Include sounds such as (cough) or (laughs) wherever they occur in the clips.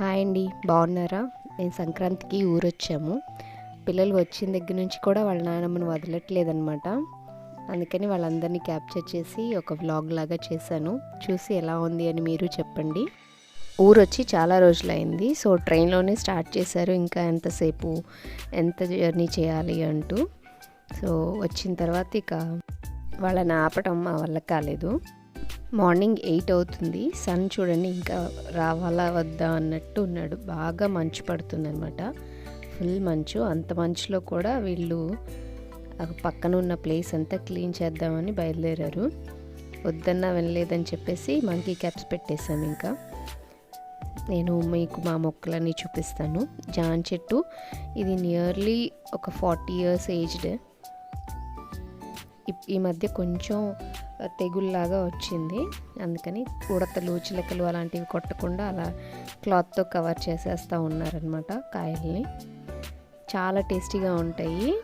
Hi అండి బాగున్నారా? నేను సంక్రాంతికి ఊరొచ్చాము. పిల్లలు వచ్చిన దగ్గర నుంచి కూడా వాళ్ళ నాన్నమ్మను వదలట్లేదనమాట అందుకని వాళ్ళందరినీ క్యాప్చర్ చేసి ఒక వ్లాగ్ లాగా చేశాను. చూసి ఎలా ఉంది అని మీరు చెప్పండి. ఊరొచ్చి చాలా రోజులైంది. సో ట్రైన్లోనే స్టార్ట్ చేశారు ఇంకా ఎంతసేపు ఎంత జర్నీ చేయాలి అంటూ. సో వచ్చిన తర్వాత ఇక వాళ్ళని ఆపటం మా వల్ల కాలేదు. మార్నింగ్ ఎయిట్ అవుతుంది. సన్ చూడండి ఇంకా రావాలా వద్దా అన్నట్టు ఉన్నాడు. బాగా మంచు పడుతుందనమాట ఫుల్ మంచు. అంత మంచులో కూడా వీళ్ళు పక్కన ఉన్న ప్లేస్ అంతా క్లీన్ చేద్దామని బయలుదేరారు. వద్దన్నా వినలేదని చెప్పేసి మంకీ క్యాప్స్ పెట్టేశాను ఇంకా. నేను మీకు మా మొక్కలన్నీ చూపిస్తాను. జాన్ చెట్టు. ఇది నియర్లీ ఒక ఫార్టీ ఇయర్స్ ఏజ్డ్. ఈ మధ్య కొంచెం తెగుల్లాగా వచ్చింది. అందుకని ఉడతలు చిలకలు అలాంటివి కొట్టకుండా అలా క్లాత్తో కవర్ చేసేస్తూ ఉన్నారనమాట కాయల్ని. చాలా టేస్టీగా ఉంటాయి.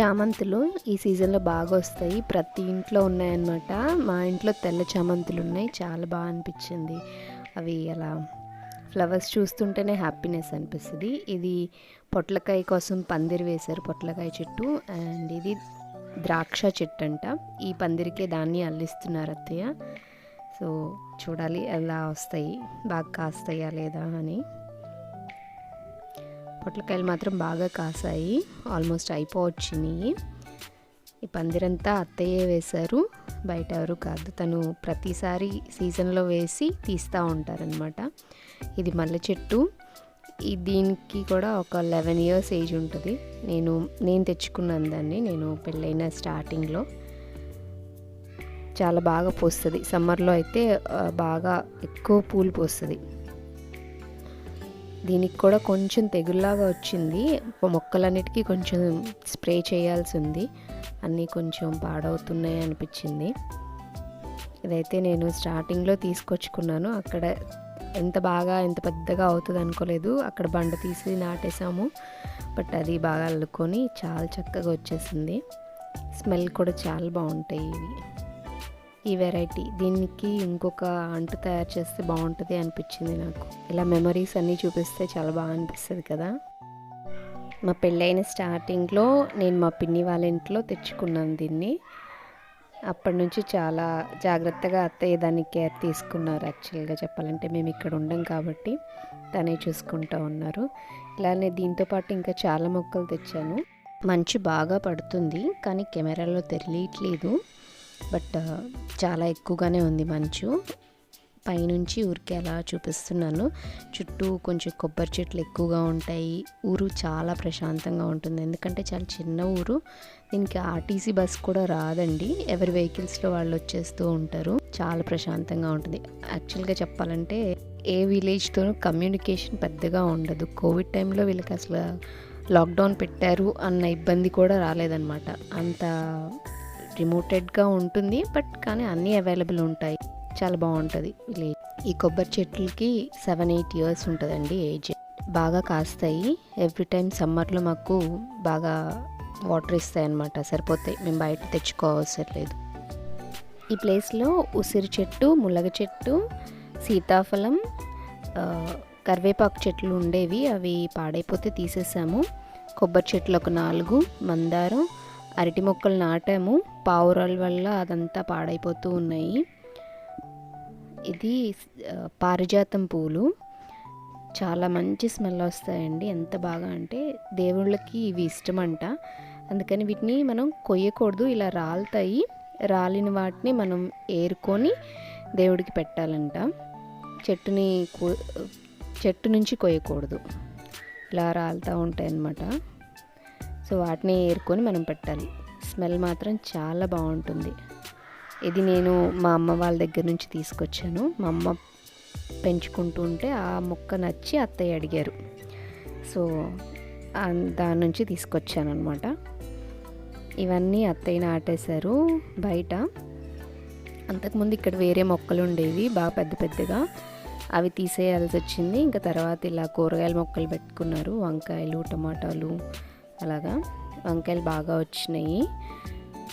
చామంతులు ఈ సీజన్లో బాగా వస్తాయి. ప్రతి ఇంట్లో ఉన్నాయన్నమాట. మా ఇంట్లో తెల్ల చామంతులు ఉన్నాయి. చాలా బాగా అనిపించింది. అవి అలా ఫ్లవర్స్ చూస్తుంటేనే హ్యాపీనెస్ అనిపిస్తుంది. ఇది పొట్లకాయ కోసం పందిరి వేశారు పొట్లకాయ చెట్టు. అండ్ ఇది ద్రాక్ష చెట్టు అంట ఈ పందిరికే దాన్ని అల్లిస్తున్నారు అత్తయ్య. సో చూడాలి ఎలా వస్తాయి బాగా కాస్తాయా లేదా అని. పొట్లకాయలు మాత్రం బాగా కాసాయి ఆల్మోస్ట్ అయిపోవచ్చినాయి. ఈ పందిరంతా అత్తయ్యే వేశారు బయట ఎవరు కాదు. తను ప్రతిసారి సీజన్లో వేసి తీస్తూ ఉంటారనమాట ఇది మల్లె చెట్టు. దీనికి కూడా ఒక లెవెన్ ఇయర్స్ ఏజ్ ఉంటుంది. నేను నేను తెచ్చుకున్నాను దాన్ని. నేను పెళ్ళైన స్టార్టింగ్లో చాలా బాగా పోస్తుంది. సమ్మర్లో అయితే బాగా ఎక్కువ పూలు పోస్తుంది. దీనికి కూడా కొంచెం తెగుల్లాగా వచ్చింది. మొక్కలన్నిటికీ కొంచెం స్ప్రే చేయాల్సి ఉంది. అన్నీ కొంచెం పాడవుతున్నాయి అనిపించింది. ఇదైతే నేను స్టార్టింగ్లో తీసుకొచ్చుకున్నాను. అక్కడ ఎంత బాగా ఎంత పెద్దగా అవుతుంది అనుకోలేదు. అక్కడ బండ తీసి నాటేసాము. బట్ అది బాగా అల్లుకొని చాలా చక్కగా వచ్చేసింది. స్మెల్ కూడా చాలా బాగుంటాయి ఇవి. ఈ వెరైటీ. దీనికి ఇంకొక అంటు తయారు చేస్తే బాగుంటుంది అనిపించింది నాకు. ఇలా మెమరీస్ అన్నీ చూపిస్తే చాలా బాగా అనిపిస్తుంది కదా. మా పెళ్ళైన స్టార్టింగ్లో నేను మా పిన్ని వాళ్ళ ఇంట్లో తెచ్చుకున్నాను దీన్ని. అప్పటి నుంచి చాలా జాగ్రత్తగా అత్తయ్య దాన్ని కేర్ తీసుకున్నారు యాక్చువల్గా చెప్పాలంటే. మేము ఇక్కడ ఉండం కాబట్టి తనే చూసుకుంటూ ఉన్నారు. ఇలానే దీంతో పాటు ఇంకా చాలా మొక్కలు తెచ్చాను. మంచు బాగా పడుతుంది కానీ కెమెరాలో తెలియట్లేదు. బట్ చాలా ఎక్కువగానే ఉంది మంచు. పైనుంచి ఊరికే అలా చూపిస్తున్నాను. చుట్టూ కొంచెం కొబ్బరి చెట్లు ఎక్కువగా ఉంటాయి. ఊరు చాలా ప్రశాంతంగా ఉంటుంది. ఎందుకంటే చాలా చిన్న ఊరు. దీనికి ఆర్టీసీ బస్ కూడా రాదండి. ఎవరి వెహికల్స్లో వాళ్ళు వచ్చేస్తూ ఉంటారు. చాలా ప్రశాంతంగా ఉంటుంది. యాక్చువల్గా చెప్పాలంటే ఏ విలేజ్తోనూ కమ్యూనికేషన్ పెద్దగా ఉండదు. కోవిడ్ టైంలో వీళ్ళకి అసలు లాక్డౌన్ పెట్టారు అన్న ఇబ్బంది కూడా రాలేదన్నమాట. అంత రిమోటెడ్గా ఉంటుంది. బట్ కానీ అన్నీ అవైలబుల్ ఉంటాయి. చాలా బాగుంటుంది విలేజ్. ఈ కొబ్బరి చెట్లకి సెవెన్ ఎయిట్ ఇయర్స్ ఉంటుందండి ఏజ్. బాగా కాస్తాయి. ఎవ్రీ టైం సమ్మర్లో మాకు బాగా వాటర్ ఇస్తాయి అన్నమాట సరిపోతాయి మేము బయట తెచ్చుకోవసరం లేదు. ఈ ప్లేస్లో ఉసిరి చెట్టు ములగ చెట్టు సీతాఫలం కరివేపాకు చెట్లు ఉండేవి అవి పాడైపోతే తీసేసాము. కొబ్బరి చెట్లు ఒక నాలుగు మందారం అరటి మొక్కలు నాటాము. పావురాల వల్ల అదంతా పాడైపోతూ ఉన్నాయి. ఇది పారిజాతం పూలు. చాలా మంచి స్మెల్ వస్తాయండి. ఎంత బాగా అంటే దేవుళ్ళకి ఇవి ఇష్టమంట. అందుకని వీటిని మనం కొయ్యకూడదు. ఇలా రాలుతాయి. రాలిన వాటిని మనం ఏరుకొని దేవుడికి పెట్టాలంట. చెట్టుని చెట్టు నుంచి కొయ్యకూడదు. ఇలా రాలుతూ ఉంటాయి అన్నమాట సో వాటిని ఏరుకొని మనం పెట్టాలి. స్మెల్ మాత్రం చాలా బాగుంటుంది. ఇది నేను మా అమ్మ వాళ్ళ దగ్గర నుంచి తీసుకొచ్చాను. మా అమ్మ పెంచుకుంటూ ఉంటే ఆ మొక్క నచ్చి అత్తయ్య అడిగారు. సో దాని నుంచి తీసుకొచ్చాను అనమాట ఇవన్నీ అత్తయ్య నాటేశారు బయట. అంతకుముందు ఇక్కడ వేరే మొక్కలు ఉండేవి బాగా పెద్ద పెద్దగా. అవి తీసేయాల్సి వచ్చింది. ఇంకా తర్వాత ఇలా కూరగాయల మొక్కలు పెట్టుకున్నారు. వంకాయలు టమాటాలు అలాగా. వంకాయలు బాగా వచ్చినాయి.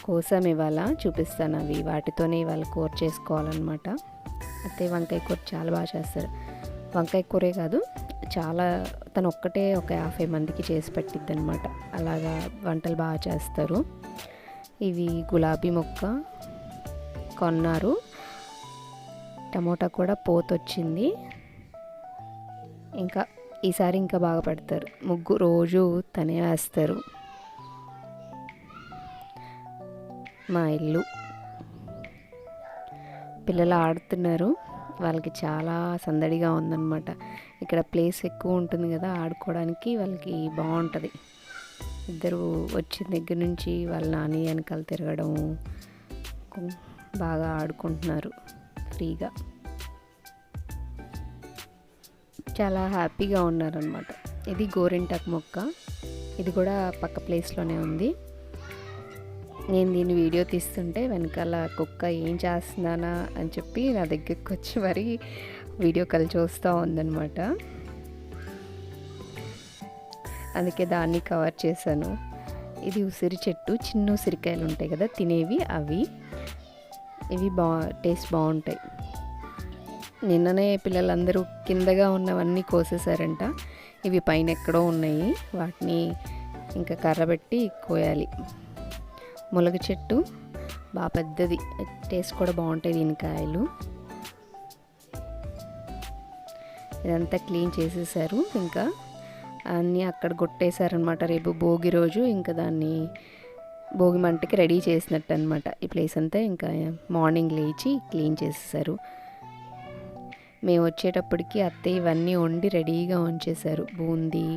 కోసం ఇవాళ చూపిస్తాను అవి. వాటితోనే ఇవాళ కూర చేసుకోవాలన్నమాట. అత్తయ్య వంకాయ కూర చాలా బాగా చేస్తారు. వంకాయ కూరే కాదు చాలా తను ఒక్కటే ఒక యాభై మందికి చేసి పెట్టిద్ది అనమాట అలాగా వంటలు బాగా చేస్తారు. ఇవి గులాబీ మొక్క కొన్నారు. టమోటా కూడా పోతొచ్చింది. ఇంకా ఈసారి ఇంకా బాగా పెడతారు. ముగ్గు రోజు తనే వేస్తారు. మా ఇల్లు. పిల్లలు ఆడుతున్నారు. వాళ్ళకి చాలా సందడిగా ఉందన్నమాట. ఇక్కడ ప్లేస్ ఎక్కువ ఉంటుంది కదా ఆడుకోవడానికి వాళ్ళకి బాగుంటుంది. ఇద్దరు వచ్చిన దగ్గర నుంచి వాళ్ళ నాని వెనకాల తిరగడం బాగా ఆడుకుంటున్నారు ఫ్రీగా. చాలా హ్యాపీగా ఉన్నారనమాట ఇది గోరింటాకు మొక్క. ఇది కూడా పక్క ప్లేస్లోనే ఉంది. నేను దీన్ని వీడియో తీస్తుంటే వెనకాల కుక్క ఏం చేస్తున్నానా అని చెప్పి నా దగ్గరికి వచ్చి మరి వీడియో కాల్ చూస్తూ ఉందనమాట అందుకే దాన్ని కవర్ చేశాను. ఇది ఉసిరి చెట్టు చిన్న ఉసిరికాయలు ఉంటాయి కదా తినేవి అవి. ఇవి బా టేస్ట్ బాగుంటాయి. నిన్ననే పిల్లలందరూ కిందగా ఉన్నవన్నీ కోసేసారంట ఇవి పైన ఎక్కడో ఉన్నాయి. వాటిని ఇంకా కర్ర పెట్టి కోయాలి. ములగ చెట్టు. బాగా పెద్దది. టేస్ట్ కూడా బాగుంటాయి దీని కాయలు ఇదంతా క్లీన్ చేసేసారు. ఇంకా అన్నీ అక్కడ కొట్టేశారనమాట రేపు భోగి రోజు ఇంకా దాన్ని భోగి మంటకి రెడీ చేసినట్టు అనమాట ఈ ప్లేస్ అంతా ఇంకా మార్నింగ్ లేచి క్లీన్ చేసేసారు. మేము వచ్చేటప్పటికి అత్తయ్య ఇవన్నీ వండి రెడీగా ఉంచేశారు. బూందీ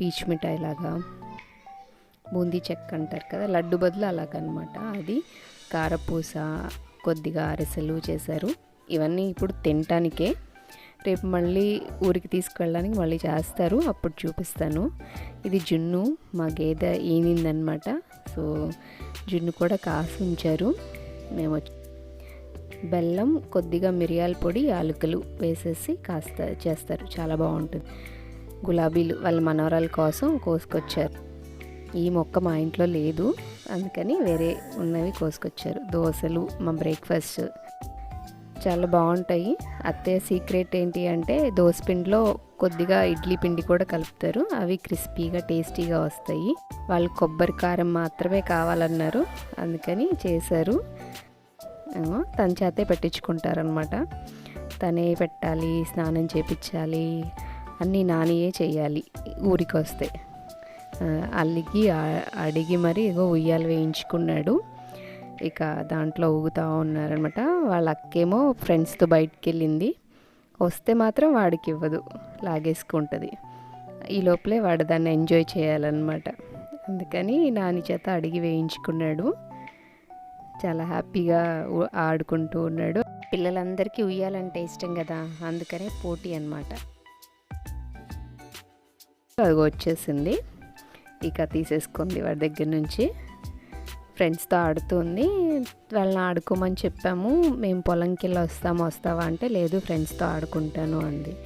పీచ్ మిఠాయి లాగా బూందీ చెక్క అంటారు కదా లడ్డు బదులు అలాగనమాట. అది కారపూస కొద్దిగా అరిసెలు చేశారు. ఇవన్నీ ఇప్పుడు తినటానికే. రేపు మళ్ళీ ఊరికి తీసుకెళ్ళడానికి మళ్ళీ చేస్తారు అప్పుడు చూపిస్తాను. ఇది జున్ను మా గేదె ఈనిందనమాట. సో జున్ను కూడా కాసి ఉంచారు. మేము బెల్లం కొద్దిగా మిరియాల పొడి యాలకులు వేసేసి కాస్త చేస్తారు. చాలా బాగుంటుంది. గులాబీలు వాళ్ళ మనవరాల కోసం కోసుకొచ్చారు. ఈ మొక్క మా ఇంట్లో లేదు. అందుకని వేరే ఉన్నవి కోసుకొచ్చారు. దోశలు మా బ్రేక్ఫాస్ట్ చాలా బాగుంటాయి. అత్తయ్య సీక్రెట్ ఏంటి అంటే దోశ పిండిలో కొద్దిగా ఇడ్లీ పిండి కూడా కలుపుతారు. అవి క్రిస్పీగా టేస్టీగా వస్తాయి. వాళ్ళు కొబ్బరి కారం మాత్రమే కావాలన్నారు. అందుకని చేశారు. తన చేతే పెట్టించుకుంటారనమాట తనే పెట్టాలి స్నానం చేపించాలి అన్నీ నానియే చేయాలి ఊరికి వస్తే అల్లికి అడిగి మరి ఏదో ఉయ్యాలు వేయించుకున్నాడు. ఇక దాంట్లో ఊగుతూ ఉన్నారనమాట వాళ్ళ అక్కేమో ఫ్రెండ్స్తో బయటికి వెళ్ళింది వస్తే మాత్రం వాడికి ఇవ్వదు. లాగేసుకుంటుంది. ఈ లోపలే వాడు దాన్ని ఎంజాయ్ చేయాలన్నమాట. అందుకని నాని చేత అడిగి వేయించుకున్నాడు. చాలా హ్యాపీగా ఆడుకుంటూ ఉన్నాడు. పిల్లలందరికీ ఉయ్యాలంటే ఇష్టం కదా అందుకనే పోటీ అనమాట అది వచ్చేసింది. ఇక తీసేసుకుంది వాడి దగ్గర నుంచి. ఫ్రెండ్స్తో ఆడుతుంది. వాళ్ళని ఆడుకోమని చెప్పాము. మేము పొలంకి వెళ్ళి వస్తాము వస్తావా? అంటే లేదు ఫ్రెండ్స్తో ఆడుకుంటాను అంది.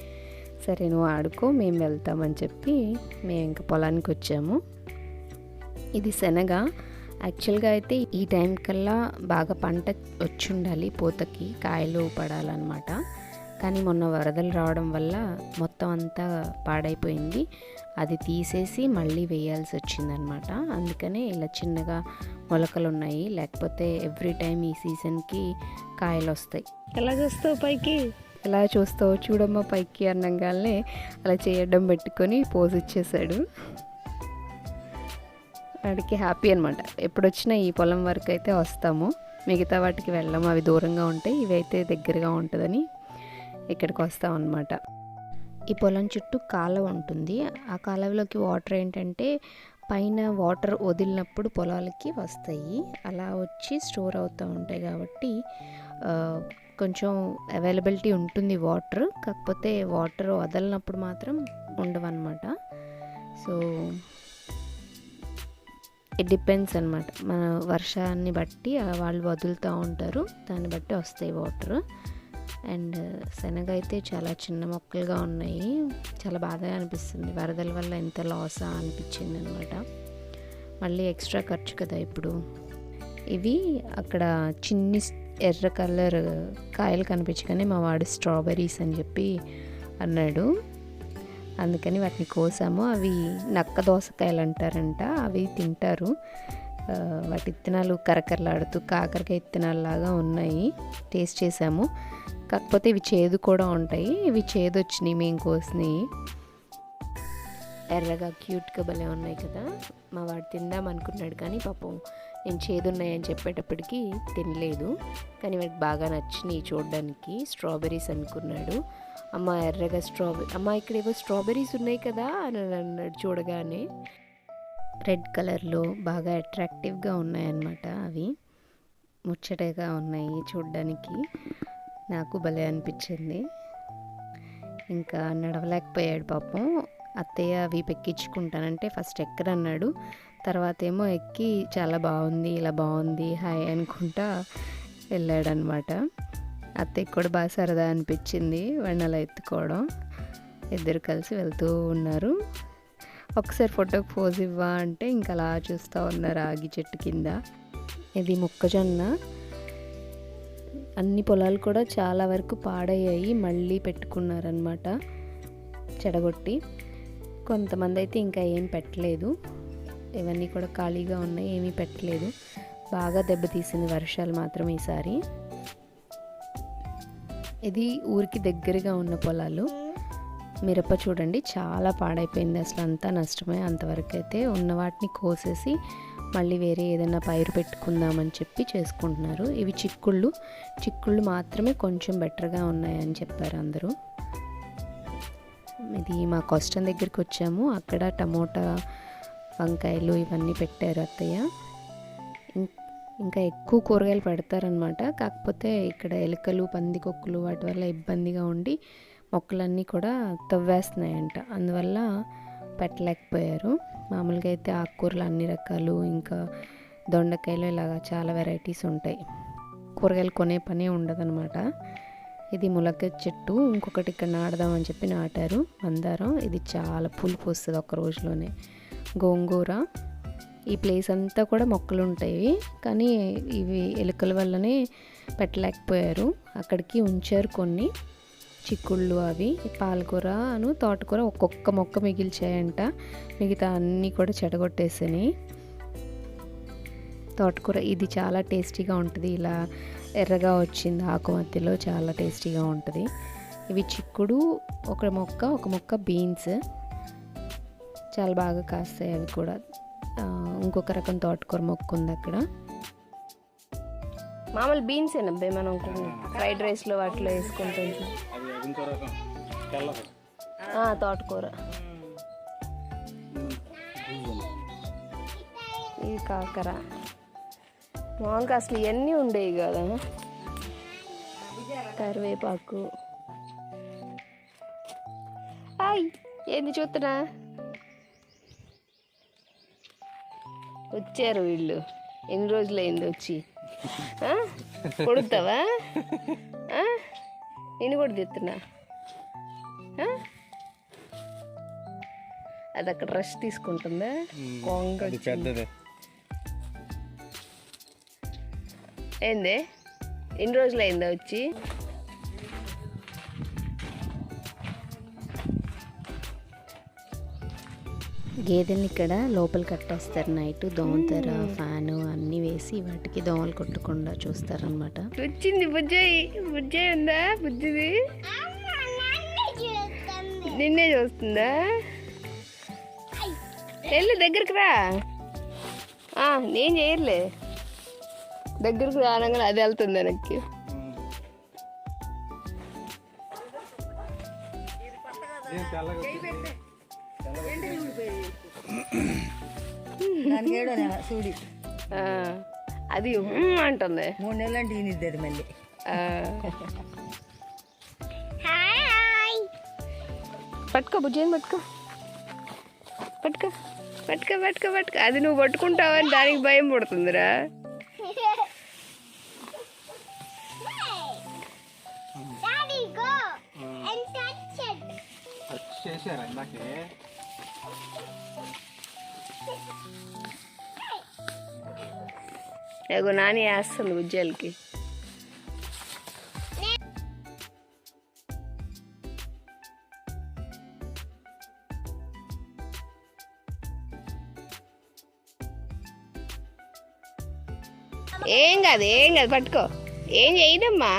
సరే నువ్వు ఆడుకో మేము వెళ్తామని చెప్పి మేము ఇంకా పొలానికి వచ్చాము. ఇది శనగ. యాక్చువల్గా అయితే ఈ టైం కల్లా బాగా పంట వచ్చి ఉండాలి పూతకి కాయలు పడాలన్నమాట. కానీ మొన్న వరదలు రావడం వల్ల మొత్తం అంతా పాడైపోయింది. అది తీసేసి మళ్ళీ వేయాల్సి వచ్చిందనమాట అందుకనే ఇలా చిన్నగా మొలకలు ఉన్నాయి లేకపోతే ఎవ్రీ టైం ఈ సీజన్కి కాయలు వస్తాయి ఎలా చూస్తావు పైకి? ఎలా చూస్తావు చూడమ్మా పైకి అన్నంగానే. అలా చేయడం పెట్టుకొని పోజ్ ఇచ్చేసాడు. వాడికి హ్యాపీ అనమాట ఎప్పుడు వచ్చినా ఈ పొలం వరకు అయితే వస్తాము. మిగతా వాటికి వెళ్ళాము. అవి దూరంగా ఉంటాయి ఇవి అయితే దగ్గరగా ఉంటుందని ఇక్కడికి వస్తాం అనమాట ఈ పొలం చుట్టూ కాలువ ఉంటుంది. ఆ కాలువలోకి వాటర్ ఏంటంటే పైన వాటర్ వదిలినప్పుడు పొలాలకి వస్తాయి. అలా వచ్చి స్టోర్ అవుతూ ఉంటాయి కాబట్టి కొంచెం అవైలబిలిటీ ఉంటుంది వాటర్. కాకపోతే వాటర్ వదలినప్పుడు మాత్రం ఉండవన్నమాట. సో ఇట్ డిపెండ్స్ అనమాట మన వర్షాన్ని బట్టి వాళ్ళు వదులుతూ ఉంటారు. దాన్ని బట్టి వస్తాయి వాటర్. అండ్ శనగ అయితే చాలా చిన్న మొక్కలుగా ఉన్నాయి. చాలా బాధగా అనిపిస్తుంది. వరదల వల్ల ఎంత లాసా అనిపించింది అనమాట మళ్ళీ ఎక్స్ట్రా ఖర్చు కదా ఇప్పుడు. ఇవి అక్కడ చిన్ని ఎర్ర కలర్ కాయలు కనిపించగానే మా వాడు స్ట్రాబెర్రీస్ అని చెప్పి అన్నాడు. అందుకని వాటిని కోసాము. అవి నక్క దోసకాయలు అంటారంట. అవి తింటారు. వాటి విత్తనాలు కరకరలాడుతూ కాకరకాయ విత్తనాలలాగా ఉన్నాయి. టేస్ట్ చేసాము. కాకపోతే ఇవి చేదు కూడా ఉంటాయి. ఇవి చేదు వచ్చినాయి మేము కోసినాయి ఎర్రగా క్యూట్గా భలే ఉన్నాయి కదా. మా వాడు తిందాం అనుకున్నాడు కానీ పాపం నేను చేదున్నాయని చెప్పేటప్పటికి తినలేదు. కానీ వాడికి బాగా నచ్చినాయి చూడడానికి. స్ట్రాబెర్రీస్ అనుకున్నాడు. అమ్మ ఎర్రగా స్ట్రాబెరీ అమ్మ ఇక్కడ ఏవో స్ట్రాబెర్రీస్ ఉన్నాయి కదా అని అన్నాడు చూడగానే. రెడ్ కలర్లో బాగా అట్రాక్టివ్గా ఉన్నాయన్నమాట అవి. ముచ్చటగా ఉన్నాయి చూడడానికి. నాకు భలే అనిపించింది. ఇంకా నడవలేకపోయాడు పాపం. అత్తయ్య అవి పెక్కించుకుంటానంటే ఫస్ట్ ఎక్కరన్నాడు. తర్వాత ఏమో ఎక్కి చాలా బాగుంది ఇలా బాగుంది హాయ్ అనుకుంటా వెళ్ళాడనమాట. అత్తయ్యకి కూడా బాగా సరదా అనిపించింది వాడిని అలా ఎత్తుకోవడం. ఇద్దరు కలిసి వెళ్తూ ఉన్నారు. ఒకసారి ఫోటోకి పోజ్ ఇవ్వా అంటే ఇంకా అలా చూస్తూ ఉన్నారు ఆగి చెట్టు కింద. ఇది మొక్కజొన్న. అన్ని పొలాలు కూడా చాలా వరకు పాడయ్యాయి మళ్ళీ పెట్టుకున్నారనమాట చెడగొట్టి. కొంతమంది అయితే ఇంకా ఏం పెట్టలేదు. ఇవన్నీ కూడా ఖాళీగా ఉన్నాయి ఏమీ పెట్టలేదు. బాగా దెబ్బతీసింది వర్షాలు మాత్రం ఈసారి. ఇది ఊరికి దగ్గరగా ఉన్న పొలాలు. మిరప చూడండి చాలా పాడైపోయింది అసలు అంతా నష్టమే. అంతవరకు అయితే ఉన్న వాటిని కోసేసి మళ్ళీ వేరే ఏదైనా పైరు పెట్టుకుందామని చెప్పి చేసుకుంటున్నారు. ఇవి చిక్కుళ్ళు. చిక్కుళ్ళు మాత్రమే కొంచెం బెటర్గా ఉన్నాయని చెప్పారు అందరూ. ఇది మా కష్టం దగ్గరికి వచ్చాము. అక్కడ టమోటా వంకాయలు ఇవన్నీ పెట్టారు అత్తయ్య. ఇం- ఇంకా ఎక్కువ కూరగాయలు పెడతారనమాట కాకపోతే ఇక్కడ ఎలుకలు పందికొక్కులు వాటి వల్ల ఇబ్బందిగా ఉండి మొక్కలన్నీ కూడా తవ్వేస్తున్నాయంట. అందువల్ల పెట్టలేకపోయారు. మామూలుగా అయితే ఆకుకూరలు అన్ని రకాలు ఇంకా దొండకాయలు ఇలాగా చాలా వెరైటీస్ ఉంటాయి. కూరగాయలు కొనే పనే ఉండదనమాట ఇది ములక్క చెట్టు ఇంకొకటి ఇక్కడ నాడదామని చెప్పి నాటారు. మందారం ఇది చాలా పులుపు వస్తుంది ఒక రోజులోనే. గోంగూర ఈ ప్లేస్ అంతా కూడా మొక్కలు ఉంటాయి. కానీ ఇవి ఎలుకల వల్లనే పెట్టలేకపోయారు. అక్కడికి ఉంచారు కొన్ని. చిక్కుళ్ళు అవి పాలకూర అను తోటకూర ఒక్కొక్క మొక్క మిగిల్చాయంట. మిగతా అన్నీ కూడా చెడగొట్టేసినాయి. తోటకూర ఇది చాలా టేస్టీగా ఉంటుంది. ఇలా ఎర్రగా వచ్చింది ఆకు మధ్యలో చాలా టేస్టీగా ఉంటుంది. ఇవి చిక్కుడు ఒక మొక్క ఒక మొక్క బీన్స్. చాలా బాగా కాస్తాయి అవి కూడా. ఇంకొక రకం తోటకూర మొక్క ఉంది అక్కడ. మామూలు బీన్స్ ఏనబ్బే మనం ఫ్రైడ్ రైస్లో వాటిలో వేసుకుంటాం ఇంకో రకం. తెల్లది తోటకూర. ఈ కాకర. మామూలుగా అసలు ఇవన్నీ ఉండేవి కదా. కరివేపాకు. హాయ్ ఏంది చూస్తున్నా? వచ్చారు వీళ్ళు. ఎన్ని రోజులు అయింది వచ్చి కొడుతావా? నేను కూడా తెస్తున్నా? అది అక్కడ రెస్ట్ తీసుకుంటుందా? కొంగ పెద్దది. ఏంది? ఎన్ని రోజులు అయిందా వచ్చి? గేదెల్ని ఇక్కడ లోపల కట్టేస్తారు. నైట్ దోమతెర ఫ్యాను అన్నీ వేసి వాటికి దోమలు కొట్టకుండా చూస్తారనమాట వచ్చింది బుజ్జాయి బుజ్జాయి ఉందా? బుజ్జిది? నిన్నే చూస్తుందా? వెళ్ళు దగ్గరికి రా. ఆ, నేను చేయలే దగ్గరకు రానగానే అది వెళ్తుంది వెనక్కి. ఆ, అది ఉమ్ అంటుంది. మూడు నెలలు అంటే ఈనిద్దది మళ్ళీ. పట్టుకో బుజ్జని పట్టుకో. పట్టుకో పట్టుకో పట్టుకో పట్టుకో. అది నువ్వు పట్టుకుంటావని దానికి భయం పడుతుందిరా. చేశారా ఇందాకే? ఏగో నాని వేస్తుంది ఉజ్జలకి. ఏం కాదు ఏం కాదు పట్టుకో. ఏం చేయదమ్మా?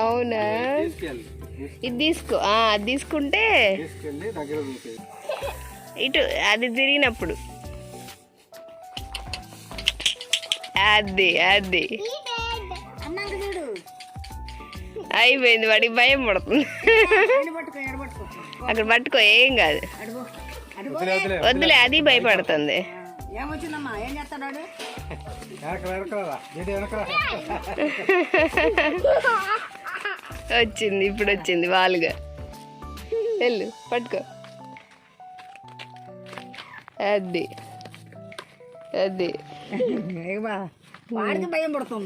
అవునా? ఇది తీసుకో ఆ, అది తీసుకుంటే ఇటు అది తిరిగినప్పుడు. అది అది. అయిపోయింది వాడికి భయం పడుతుంది. (laughs) అక్కడ పట్టుకో ఏం కాదు. వద్దులే అది భయపడుతుంది. ఏమొచ్చిందమ్మా ఏం (laughs) వచ్చింది ఇప్పుడు వచ్చింది వాలుగా. వెళ్ళు పట్టుకో. అది అది.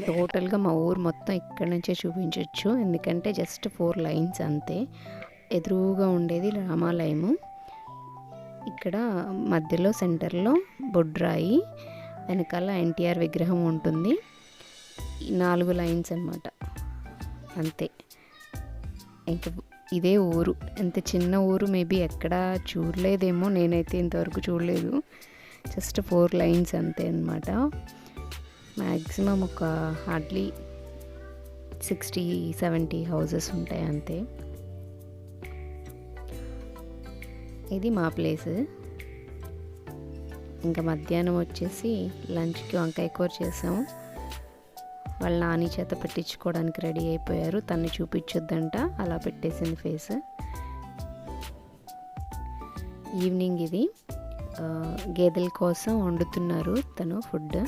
టోటల్గా మా ఊరు మొత్తం ఇక్కడి నుంచే చూపించవచ్చు ఎందుకంటే జస్ట్ ఫోర్ లైన్స్ అంతే. ఎదురుగా ఉండేది రామాలయము. ఇక్కడ మధ్యలో సెంటర్లో బొడ్రాయి వెనకాల ఎన్టీఆర్ విగ్రహం ఉంటుంది. ఈ నాలుగు లైన్స్ అన్నమాట. అంతే. ఇంకా ఇదే ఊరు. ఎంత చిన్న ఊరు మేబీ ఎక్కడా చూడలేదేమో. నేనైతే ఇంతవరకు చూడలేదు. జస్ట్ ఫోర్ లైన్స్ అంతే అనమాట మ్యాక్సిమం ఒక హార్డ్లీ సిక్స్టీ సెవెంటీ హౌసెస్ ఉంటాయి అంతే. ఇది మా ప్లేస్. ఇంకా మధ్యాహ్నం వచ్చేసి లంచ్కి వంకాయ కూర చేసాము వాళ్ళ నాని చేత పెట్టించుకోవడానికి రెడీ అయిపోయారు. తన్ని చూపించొద్దంట. అలా పెట్టేసింది ఫేస్. ఈవినింగ్ ఇది. గేదెల కోసం వండుతున్నారు తను ఫుడ్.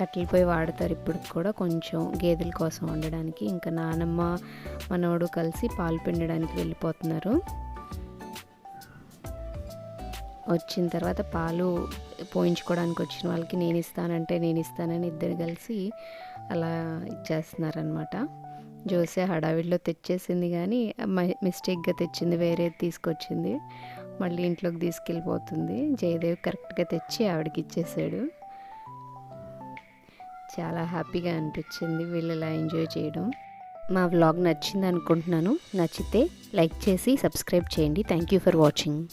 కట్టెలు పొయ్యి వాడతారు ఇప్పుడు కూడా. కొంచెం గేదెల కోసం వండడానికి. ఇంకా నానమ్మ మనవడు కలిసి పాలు పిండడానికి వెళ్ళిపోతున్నారు. వచ్చిన తర్వాత పాలు పోయించుకోవడానికి వచ్చిన వాళ్ళకి నేను ఇస్తానంటే నేను ఇస్తానని ఇద్దరు కలిసి అలా ఇచ్చేస్తున్నారనమాట జోసే హడావిడిలో తెచ్చేసింది కానీ మిస్టేక్గా తెచ్చింది వేరేది తీసుకొచ్చింది. మళ్ళీ ఇంట్లోకి తీసుకెళ్ళిపోతుంది. జయదేవ్ కరెక్ట్గా తెచ్చి ఆవిడకి ఇచ్చేసాడు చాలా హ్యాపీగా అనిపించింది వీళ్ళు ఇలా ఎంజాయ్ చేయడం. మా వ్లాగ్ నచ్చింది అనుకుంటున్నాను నచ్చితే లైక్ చేసి సబ్స్క్రైబ్ చేయండి. Thank you for watching.